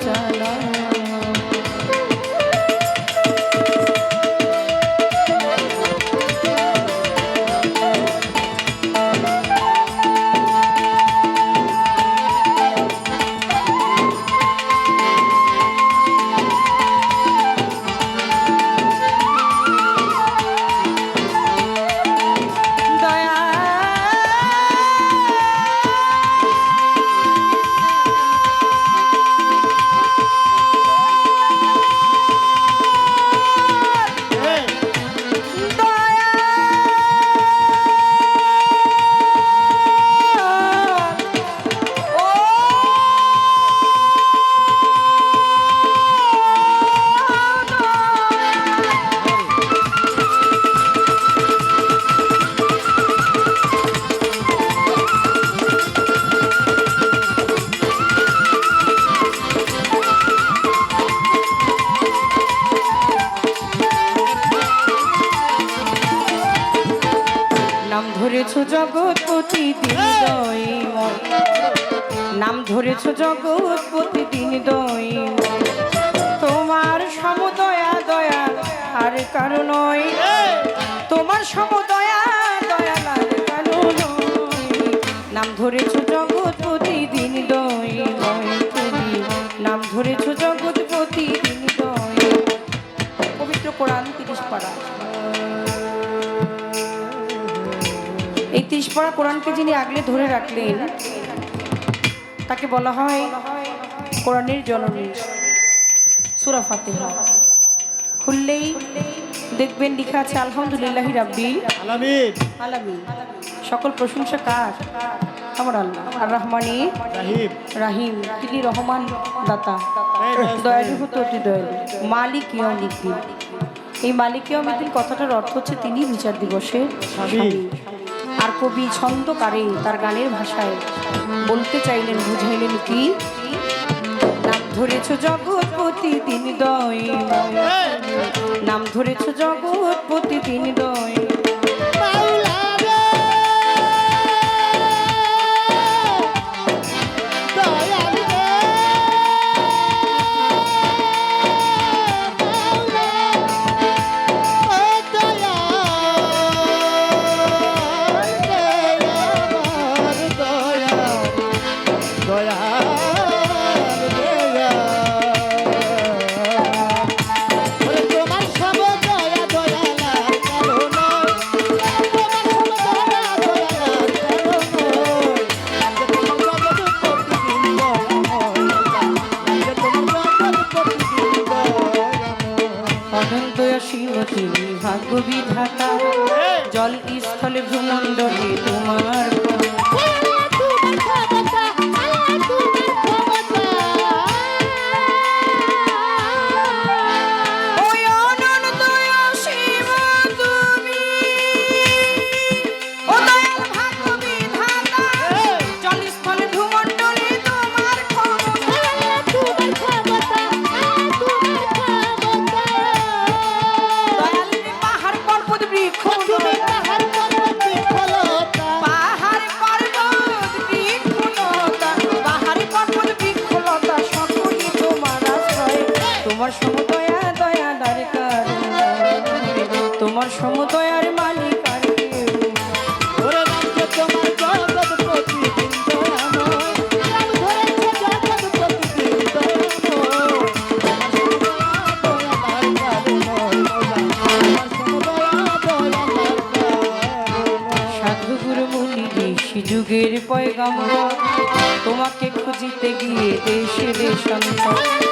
চালা নাম ধরেছ জগৎপতি দিনদয় তোমার সমদয়া দয়া, আর কারণ তোমার সমদয়া দয়া, আর নয়। নাম ধরেছ জগৎপতি দিনদয় তুমি নাম ধরেছ জগৎপতি দই। পবিত্র কোরআন তিরিশ পাড়া এই তিরিশ পাড়া কোরআনকে যিনি আগলে ধরে রাখলেন তাকে বলা হয় কোরআনের জননী। সুরা ফাতিহা। খুললেই দেখবেন লেখা আছে আলহামদুলিল্লাহ রাব্বিল আলামিন। আলামিন। সকল প্রশংসা কার? আমার আল্লাহ। আর রহমানি রাহিম। তিনি রহমান দাতা। দয়ালু হতে অতি দয়ালু। মালিক ইয়মিদ্দিন এই মালিক ইয়মিদ্দিন কথাটার অর্থ হচ্ছে তিনি বিচার দিবসে আর কবি ছন্দকারে তার গানের ভাষায়। বলতে চাইলেন বুঝাইলেন কি? নাম ধরেছ জগৎপতি তিনি দয়। নাম ধরেছ জগৎপতি তিনি দয়। পয়গাম্বর তোমাকে খুঁজিতে গিয়ে দেশে দেশান্তর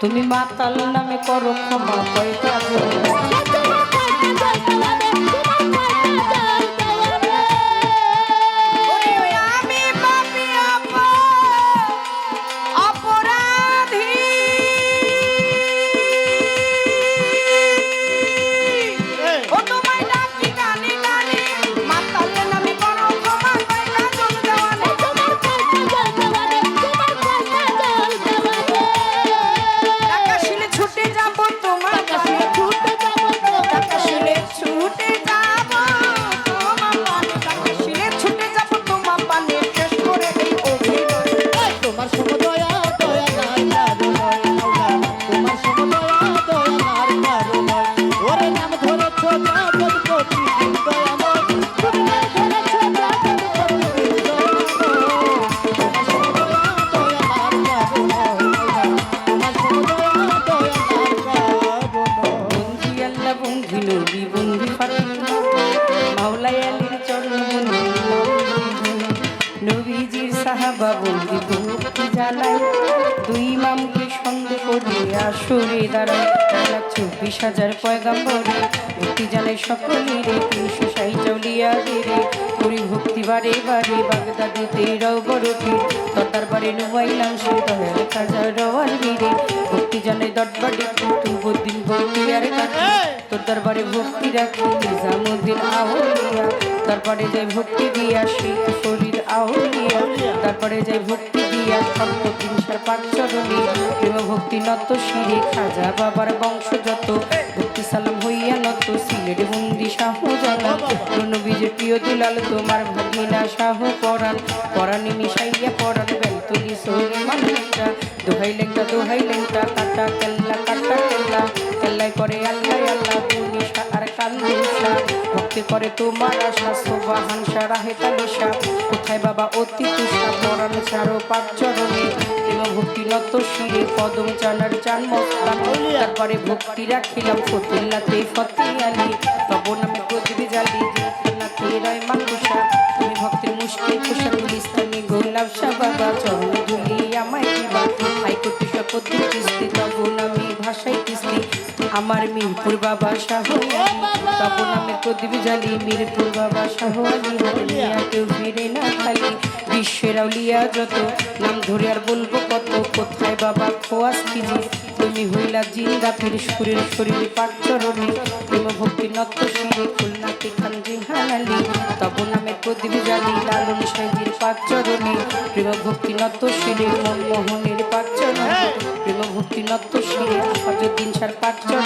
তুমি মাতাল নামে করো ক্ষমা কয় আল্লাহ বন্ধি নবী বন্ধি ফাতিমা মাওলাই আলীর চরণ নবীজির সাহাবা বন্দি ভক্তি জানাই দুই মামকে সন্দেহ করে আসরে দাঁড়ায়। এক চব্বিশ হাজার পয়গাম্বরে ভক্তি জানাই সকলের তিনশো সাই চলিয়া রে ভক্তি বারে বারে বাগদাদিতে বড় পীর দরদার বারে নুবাইলাম সে দয়াল কাজা রওয়াল বীরে ভক্তি জানাই দরবারে কিন্তু বদিন ভক্তি আর কাটি তোর দরবারে ভক্তি রাখি নিজামুদ্দিন আউলিয়া। তারপরে যাই ভক্তি দিয়া শেখ ফরিদ আউলিয়া। তারপরে যাই ভক্তি দিয়া সন্ত তিনশার পাঁচ চরণে। প্রেম ভক্তি নত শিরে খাজা বাবার বংশ যত। ভক্তি সালাম হইয়া নত, সিলেট বন্দি শাহ জালাল। রণবীজের প্রিয় দুলাল, তোমার ভগিনা শাহ পরাণ। পরাণে মিশাইয়া পরাণ, বেলতলি সৌরি মানুষটা দোহাই লেংটা দোহাই লেংটা, কাটা কেল্লা কাটা কেল্লা। কেল্লাই করে আল্লাহ আল্লাহ, তুমি আর কান্দুষা ভক্তি করে তোমার আশা শোভা কোথায় বাবা অতি তুষা পরাণ ছাড়ো পাঁচ চরণে। প্রেম ভক্তি নত তারপরে ভক্তি রাখিলাম ফতুল্লাতে ফতে আলি তব নামে প্রদীপ জালি মানুষা তুমি ভক্তের মুশকিল পোশাক গুলিস্তানি গোলাপ শাহ বাবা চরণ জুলি আমায় শপথ আমার মিরপুর বাবা শাহ আলী তব নামে প্রদীপ জালি মিরপুর বাবা শাহ আলী কেউ ফিরে না খালি বিশ্বের আউলিয়া যত। নাম ধরে আর বলব কত কোথায় বাবা খোয়াস কিজি তুমি হইলা জিন্দা ফির শরীর শরীরে পাক চরণে। প্রেম ভক্তি নত শিরে খুলনাতে খান জিহানালি তব নামে প্রদীপ জালি লালন সাইজির পাক চরণে। প্রেম ভক্তি নত শিরে মনমোহনের পাক চরণে। প্রেম ভক্তি নত শিরে আফাজুদ্দিন সার পাক চরণে।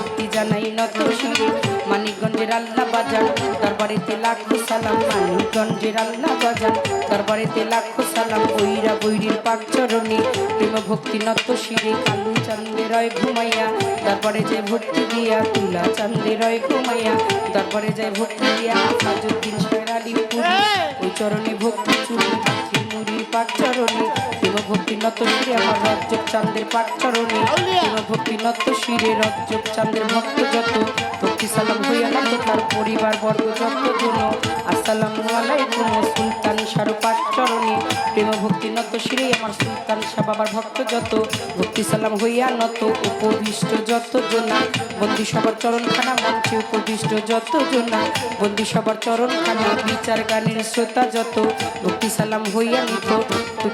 ভক্তি জানাই নত শিরে মানিকগঞ্জের আল্লাহ বাজার দরবারেতে লাখো সালাম। মানিকগঞ্জের আল্লাহ বাজার দরবারেতে লাখো সালাম। বৈরা বৈরির পাক চরণে প্রেম ভক্তি নত শিরে কালু চান্দে রয় ঘুমাইয়া তারপরে যায় ভক্তি দিয়া তুলা চান্দে রয় ঘুমাইয়া তারপরে যায় ভক্তি দিয়া আফাজুদ্দিন শেরালি পুরি। ওই চরণে ভক্তি চুরি। নত শিরে আমার রজ্জব চান্দের পাক চরণে ভক্তি নত শিরে রজ্জব চান্দের ভক্ত যত। ভক্তি সালাম তার পরিবার বর্গ যত জন আসসালামু আলাইকুম সুলতান সারো পাক চরণে প্রেম ভক্তি নত শিরে আমার সুলতান শাহ ভক্ত যত। ভক্তি হইয়া নত উপবিষ্ট যত জনা। বন্দি চরণখানা মঞ্চে উপবিষ্ট যত জনা। বন্দি চরণখানা বিচার গানের শ্রোতা যত। ভক্তি সালাম হইয়া নিত।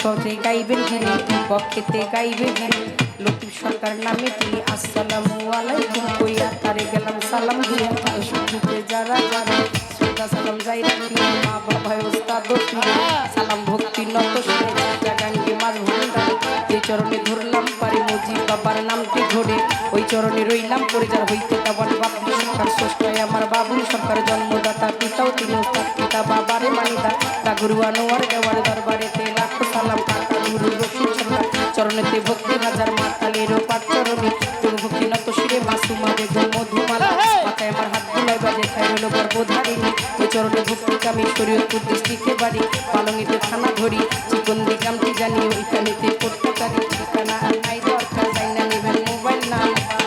পথে গাইবেন যিনি। পক্ষেতে গাইবে যিনি লতিফ সরকার নামে তিনি আসসালামু আলাইকুম কইয়া তারে গেলাম সালাম দিয়ে। সুখে যারা যারা, শ্রদ্ধা সালাম যাই রাখি। মা বাবা ওস্তাদ সালাম ভক্তি নত শিরে জাগাঙ্গে মাঝ ভান্ডার যে চরণে ধরলাম পারে মজি, বাবার নামটি ধরে। ওই চরণে রইলাম পরে যার হইতে তাবার বাপু সরকার ষষ্ঠয় আমার বাবুল সরকার জন্মদাতা, পিতাও তিনি পিতা বাবারে মানিদা। তা গুরু আনোয়ার দেওয়ার দরবারেতে চরণে ভক্তি কামি শরীয়তপুর ডিস্ট্রিক্টে বাড়ি, পালঙ্গিতে থানা ধরি, চিকন দিকামটি জানি, ওইখানেতে পড়তে পারি ঠিকানা আর নাই, দরকার যাই না নেবেন মোবাইল নাম্বার।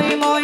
y morir.